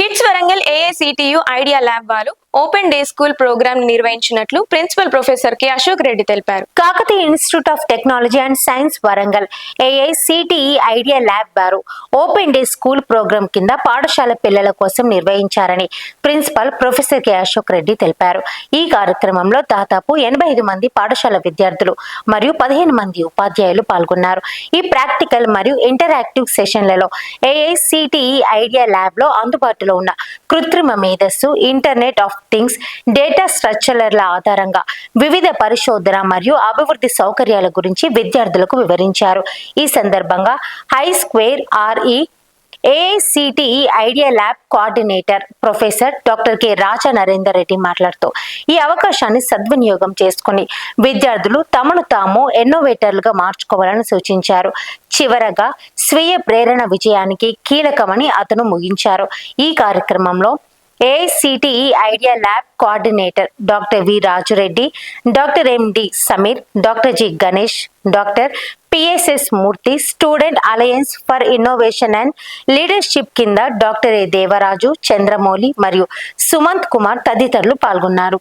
Kids Warangal AICTE idea lab వారు open day school program నిర్వహించినట్లు principal professor K Ashok Reddy తెలిపారు. Kakatiya institute of technology and science Warangal AICTE idea lab వారు open day school program కింద పాఠశాల పిల్లల కోసం నిర్వహించారని principal professor K Ashok Reddy తెలిపారు. ఈ కార్యక్రమంలో దాదాపు ఎనభై ఐదు మంది పాఠశాల విద్యార్థులు మరియు పదిహేను మంది ఉపాధ్యాయులు పాల్గొన్నారు. ఈ ప్రాక్టికల్ మరియు ఇంటరాక్టివ్ సెషన్లలో ఏఐసిటిఈ ఐడియా ల్యాబ్లో అందుబాటులో ఉన్న కృత్రిమ మేధస్సు ఇంటర్నెట్ ఆఫ్ థింగ్స్ డేటా స్ట్రక్చర్ల ఆధారంగా వివిధ పరిశోధన మరియు అభివృద్ధి సౌకర్యాల గురించి విద్యార్థులకు వివరించారు. ఈ సందర్భంగా హై స్క్వేర్ RE AICTE idea lab coordinator professor doctor K Raja Narender Reddy మాట్లాడుతూ ఈ అవకాశాన్ని సద్వినియోగం చేసుకుని విద్యార్థులు తమను తాము ఎన్నోవేటర్లుగా మార్చుకోవాలని సూచించారు. చివరగా స్వీయ ప్రేరణ విజయానికి కీలకమని అతను ముగించారు. ఈ కార్యక్రమంలో AICTE idea lab coordinator doctor V Raju Reddy doctor MD Sameer doctor G Ganesh doctor PSS Murthy student alliance for innovation and leadership కింద డాక్టర్ ఏ దేవరాజు చంద్రమౌళి మరియు సుమంత్ కుమార్ తదితరులు పాల్గొన్నారు.